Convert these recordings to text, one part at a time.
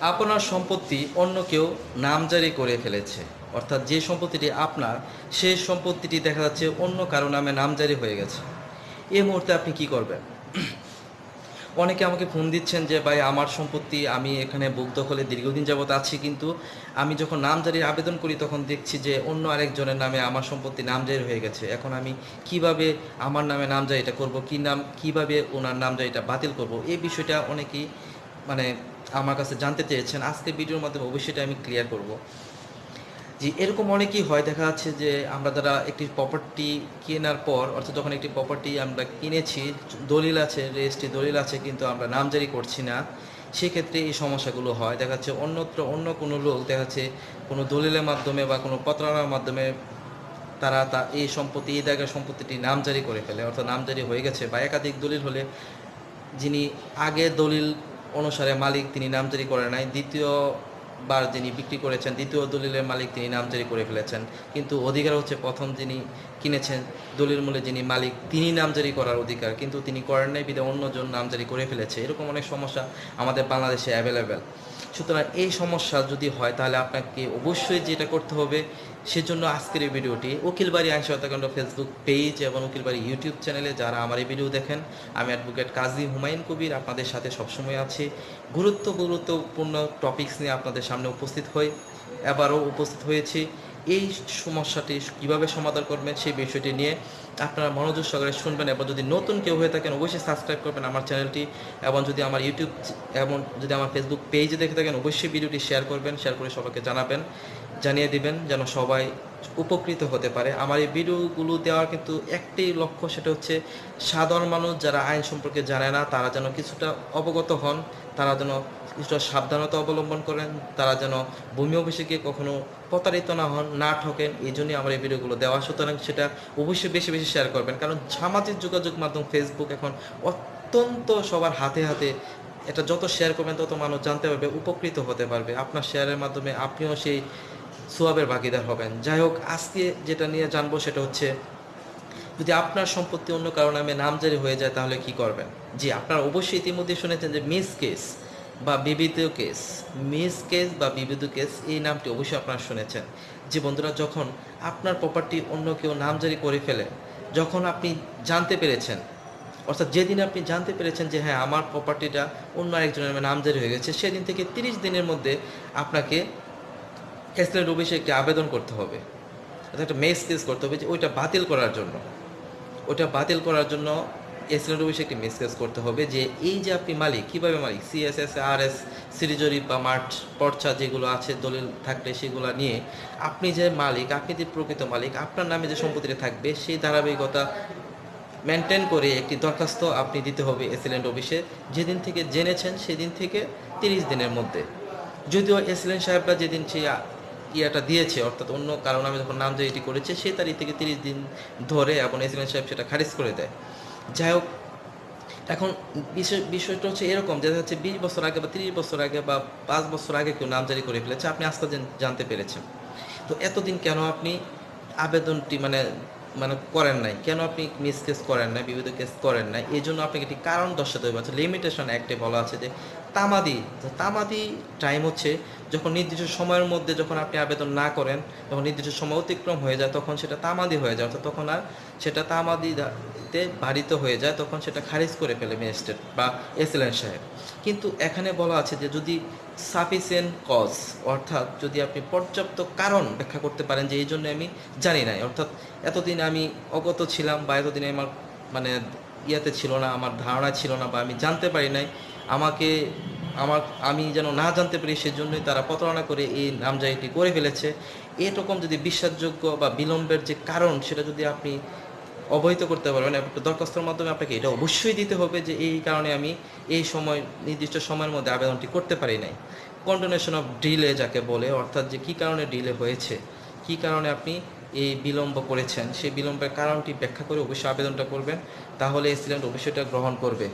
আপনার সম্পত্তি অন্য কেউ নামজারি করে ফেলেছে। অর্থাৎ যে সম্পত্তিটি আপনার সেই সম্পত্তিটি দেখা যাচ্ছে অন্য কারও নামে নামজারি হয়ে গেছে। এই মুহূর্তে আপনি কি করবেন? অনেকে আমাকে ফোন দিচ্ছেন যে, ভাই, আমার সম্পত্তি আমি এখানে বুক দখলে দীর্ঘদিন যাবত আছি, কিন্তু আমি যখন নামজারির আবেদন করি, তখন দেখছি যে অন্য আরেকজনের নামে আমার সম্পত্তি নামজারি হয়ে গেছে। এখন আমি কীভাবে আমার নামে নামজারিটা করব, কি নাম, কীভাবে ওনার নামজারিটা বাতিল করব? এই বিষয়টা অনেকেই মানে আমার কাছে জানতে চেয়েছেন আজকে ভিডিওর মাধ্যমে অবশ্যই আমি ক্লিয়ার করব। যে এরকম অনেকেই হয়, দেখা যাচ্ছে যে আমরা যারা একটি প্রপার্টি কেনার পর, অর্থাৎ যখন একটি প্রপার্টি আমরা কিনেছি, দলিল আছে রেজিস্ট্রি দলিল আছে, কিন্তু আমরা নামজারি করছি না, সেক্ষেত্রে এই সমস্যাগুলো হয়। দেখা যাচ্ছে অন্যত্র অন্য কোনো লোক, দেখা যাচ্ছে কোনো দলিলের মাধ্যমে বা কোনো প্রতারণার মাধ্যমে তারা তা, এই সম্পত্তি, এই জায়গার সম্পত্তিটি নামজারি করে ফেলে। অর্থাৎ নামজারি হয়ে গেছে, বা একাধিক দলিল হলে যিনি আগে দলিল অনুসারে মালিক তিনি নামজারি করে নাই। দ্বিতীয়বার যিনি বিক্রি করেছেন, দ্বিতীয় দলিলের মালিক তিনি নামজারি করে ফেলেছেন। কিন্তু অধিকার হচ্ছে প্রথম যিনি কিনেছেন, দলিল মূলে যিনি মালিক, তিনি নামজারি করার অধিকার। কিন্তু তিনি করেন নাই বিধে অন্যজন নামজারি করে ফেলেছে। এরকম অনেক সমস্যা আমাদের বাংলাদেশে অ্যাভেলেবেল সুতরাং এই সমস্যা যদি হয়, তাহলে আপনাকে অবশ্যই যেটা করতে হবে, সেজন্য আজকের এই ভিডিওটি উকিলবাড়ি আইন সহায়তাকাণ্ড ফেসবুক পেজ এবং উকিলবাড়ি ইউটিউব চ্যানেলে যারা আমার এই ভিডিও দেখেন, আমি অ্যাডভোকেট কাজী হুমায়ুন কবির আপনাদের সাথে সবসময় আছি। গুরুত্ব গুরুত্বপূর্ণ টপিক্স নিয়ে আপনাদের সামনে উপস্থিত হই, এবারও উপস্থিত হয়েছি। এই সমস্যাটি কীভাবে সমাধান করবেন সেই বিষয়টি নিয়ে আপনারা মনোযোগ সহকারে শুনবেন এবং যদি নতুন কেউ হয়ে থাকেন, অবশ্যই সাবস্ক্রাইব করবেন আমার চ্যানেলটি এবং যদি আমার ইউটিউব এবং যদি আমার ফেসবুক পেজে দেখে থাকেন, অবশ্যই ভিডিওটি শেয়ার করবেন শেয়ার করে সবাইকে জানাবেন, জানিয়ে দিবেন যেন সবাই উপকৃত হতে পারে। আমার এই ভিডিওগুলো দেওয়ার কিন্তু একটি লক্ষ্য সেটা হচ্ছে সাধারণ মানুষ যারা আইন সম্পর্কে জানে না, তারা যেন কিছুটা অবগত হন, তারা যেন কিছুটা সাবধানতা অবলম্বন করেন, তারা যেন ভূমি অভিষেকে কখনো প্রতারিত না হন, না ঠকেন, এই জন্যই আমার এই ভিডিওগুলো দেওয়া। সুতরাং সেটা অবশ্যই বেশি বেশি শেয়ার করবেন। কারণ সামাজিক যোগাযোগ মাধ্যম ফেসবুক এখন অত্যন্ত সবার হাতে হাতে এটা যত শেয়ার করবেন, তত মানুষ জানতে পারবে, উপকৃত হতে পারবে। আপনার শেয়ারের মাধ্যমে আপনিও সেই সোয়াবের ভাগিদার হবেন। যাই হোক, আজকে যেটা নিয়ে জানব সেটা হচ্ছে, যদি আপনার সম্পত্তি অন্য কারও নামে নামজারি হয়ে যায়, তাহলে কি করবেন? জি, আপনারা অবশ্যই ইতিমধ্যে শুনেছেন যে মিস কেস বা বিবিধ কেস, মিস কেস বা বিবিধ কেস, এই নামটি অবশ্যই আপনারা শুনেছেন। যে বন্ধুরা, যখন আপনার প্রপার্টি অন্য কেউ নামজারি করে ফেলে, যখন আপনি জানতে পেরেছেন, অর্থাৎ যেদিন আপনি জানতে পেরেছেন যে হ্যাঁ আমার প্রপার্টিটা অন্য আরেকজনের নামে নামজারি হয়ে গেছে, সেদিন থেকে তিরিশ দিনের মধ্যে আপনাকে এসলেট অফিসে একটি আবেদন করতে হবে। অর্থাৎ একটা মেস কেস করতে হবে যে, ওইটা বাতিল করার জন্য। ওইটা বাতিল করার জন্য এসলেট অফিসে একটি মেস করতে হবে যে এই যে আপনি মালিক, কীভাবে মালিক? সিএসএস আর এস সিরিজরি বা মাঠ পর্চা যেগুলো আছে, দলিল থাকলে সেগুলো নিয়ে আপনি যে মালিক, আপনি যে প্রকৃত মালিক, আপনার নামে যে সম্পত্তিটা থাকবে, সেই ধারাবাহিকতা মেনটেন করে একটি দরখাস্ত আপনি দিতে হবে এসিলেন্ট অফিসে যেদিন থেকে জেনেছেন, সেদিন থেকে তিরিশ দিনের মধ্যে। যদিও এসিলেন্ট সাহেবরা যেদিন সেই ইয়াটা দিয়েছে, অর্থাৎ অন্য কারণ আমি যখন নাম দিয়ে এটি করেছে, সেই তারিখ থেকে তিরিশ দিন ধরে এবং এসিলেন্ট সাহেব সেটা খারিজ করে দেয়। যাই হোক, এখন বিষয় বিষয়টা হচ্ছে এরকম যে হচ্ছে বিশ বছর আগে বা তিরিশ বছর আগে বা পাঁচ বছর আগে কেউ নামজারি করে ফেলেছে, আপনি আস্তে জান- জানতে পেরেছেন। তো এতদিন কেন আপনি আবেদনটি মানে মানে করেন নাই? কেন আপনি মিস কেস করেন নাই বিবিধ কেস করেন নাই? এই জন্য আপনাকে একটি কারণ দর্শাতে হবে লিমিটেশন অ্যাক্টে বলা আছে যে তামাদি তামাদি টাইম হচ্ছে যখন নির্দিষ্ট সময়ের মধ্যে যখন আপনি আবেদন না করেন, যখন নির্দিষ্ট সময় অতিক্রম হয়ে যায়, তখন সেটা তামাদি হয়ে যায়। অর্থাৎ তখন আর সেটা তামাদিতে বাড়িতে হয়ে যায়, তখন সেটা খারিজ করে ফেলে ম্যাজিস্ট্রেট বা এসএলএন সাহেব। কিন্তু এখানে বলা আছে যে যদি সাফিসিয়েন্ট কজ অর্থাৎ যদি আপনি পর্যাপ্ত কারণ ব্যাখ্যা করতে পারেন যে এই জন্য আমি জানি নাই, অর্থাৎ এতদিন আমি অগত ছিলাম বা এতদিন আমার মানে ইয়াতে ছিল না, আমার ধারণা ছিল না বা আমি জানতে পারি নাই, আমাকে আমার, আমি যেন না জানতে পারি সেজন্যই তারা প্রতারণা করে এই নামজারিটি করে ফেলেছে। এরকম যদি বিশ্বাসযোগ্য বা বিলম্বের যে কারণ, সেটা যদি আপনি অবহিত করতে পারবেন দরখাস্তর মাধ্যমে আপনাকে এটা অবশ্যই দিতে হবে যে এই কারণে আমি এই সময়, নির্দিষ্ট সময়ের মধ্যে আবেদনটি করতে পারি নাই। কন্টিনিউশন অফ ডিলে যাকে বলে, অর্থাৎ যে কী কারণে ডিলে হয়েছে, কী কারণে আপনি এই বিলম্ব করেছেন, সেই বিলম্বের কারণটি ব্যাখ্যা করে অবশ্যই আবেদনটা করবেন। তাহলে এসিলেন্ট অবশ্যই এটা গ্রহণ করবে।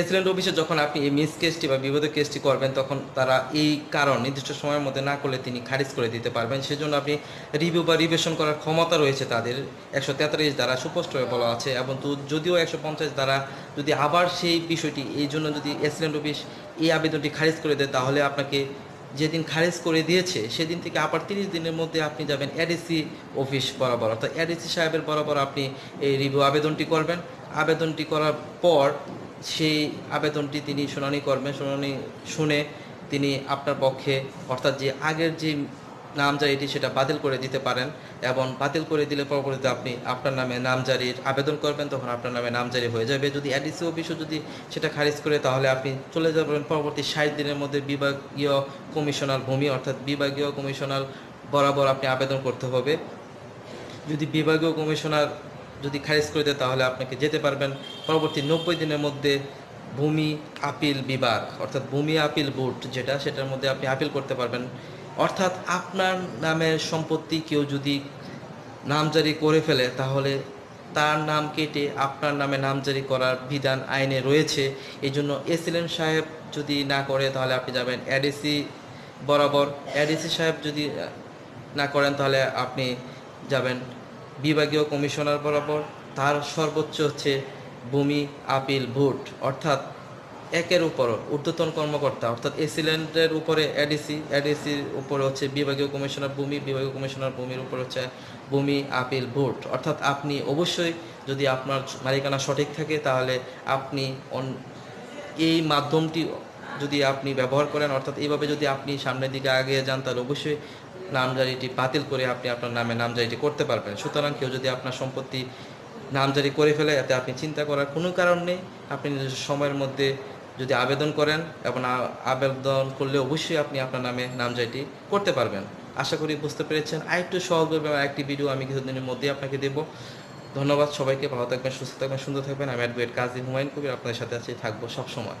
এসিলেন্ট অফিসে যখন আপনি এই মিস কেসটি বা বিবাদের কেসটি করবেন, তখন তারা এই কারণ নির্দিষ্ট সময়ের মধ্যে না করলে তিনি খারিজ করে দিতে পারবেন। সেজন্য আপনি রিভিউ বা রিভিশন করার ক্ষমতা রয়েছে তাদের। একশো তেতাল্লিশ দ্বারা সুস্পষ্ট হয়ে বলা আছে এবং তো যদিও একশো পঞ্চাশ দ্বারা যদি আবার সেই বিষয়টি, এই জন্য যদি এসিলেন্ট অফিস এই আবেদনটি খারিজ করে দেয়, তাহলে আপনাকে যেদিন খারিজ করে দিয়েছে, সেদিন থেকে আবার তিরিশ দিনের মধ্যে আপনি যাবেন এডিসি অফিস বরাবর। অর্থাৎ এডিসি সাহেবের বরাবর আপনি এই রিভিউ আবেদনটি করবেন। আবেদনটি করার পর সেই আবেদনটি তিনি শুনানি করবেন, শুনানি শুনে তিনি আপনার পক্ষে অর্থাৎ যে আগের যে নামজারিটি সেটা বাতিল করে দিতে পারেন এবং বাতিল করে দিলে পরবর্তীতে আপনি আপনার নামে নামজারির আবেদন করবেন, তখন আপনার নামে নামজারি হয়ে যাবে। যদি এডিসি অফিসও যদি সেটা খারিজ করে তাহলে আপনি চলে যাবেন পরবর্তী ষাট দিনের মধ্যে বিভাগীয় কমিশনার ভূমি, অর্থাৎ বিভাগীয় কমিশনার বরাবর আপনি আবেদন করতে হবে। যদি বিভাগীয় কমিশনার যদি খারিজ করে দেয় তাহলে আপনাকে যেতে পারবেন। পরবর্তী নব্বই দিনের মধ্যে ভূমি আপিল বিভাগ, অর্থাৎ ভূমি আপিল বোর্ড যেটা, সেটার মধ্যে আপনি আপিল করতে পারবেন। অর্থাৎ আপনার নামের সম্পত্তি কেউ যদি নামজারি করে ফেলে, তাহলে তার নাম কেটে আপনার নামে নামজারি করার বিধান আইনে রয়েছে। এই জন্য এসিলেন সাহেব যদি না করে, তাহলে আপনি যাবেন এডিসি বরাবর। এডিসি সাহেব যদি না করেন, তাহলে আপনি যাবেন বিভাগীয় কমিশনার বরাবর তার সর্বোচ্চ হচ্ছে ভূমি আপিল ভোট, অর্থাৎ একের উপর ঊর্ধ্বতন কর্মকর্তা, অর্থাৎ এসিলেন্টের উপরে এডিসি এডিসির উপরে হচ্ছে বিভাগীয় কমিশনার ভূমি, বিভাগীয় কমিশনার ভূমির উপর হচ্ছে ভূমি আপিল ভোট। অর্থাৎ আপনি অবশ্যই যদি আপনার মালিকানা সঠিক থাকে, তাহলে আপনি এই মাধ্যমটি যদি আপনি ব্যবহার করেন, অর্থাৎ এইভাবে যদি আপনি সামনের দিকে এগিয়ে যান, তাহলে অবশ্যই নামজারিটি বাতিল করে আপনি আপনার নামে নামজারিটি করতে পারবেন। সুতরাং কেউ যদি আপনার সম্পত্তি নামজারি করে ফেলে, এতে আপনি চিন্তা করার কোনো কারণ নেই। আপনি নিজস্ব সময়ের মধ্যে যদি আবেদন করেন, এবং আবেদন করলে অবশ্যই আপনি আপনার নামে নামজারিটি করতে পারবেন। আশা করি বুঝতে পেরেছেন। আরেকটু সহজভাবে একটি ভিডিও আমি কিছুদিনের মধ্যেই আপনাকে দেবো। ধন্যবাদ সবাইকে। ভালো থাকবেন, সুস্থ থাকবেন, সুন্দর থাকবেন। আমি অ্যাডভোকেট কাজী হুমায়ুন কবির। আপনাদের সাথে আছি, থাকব সবসময়।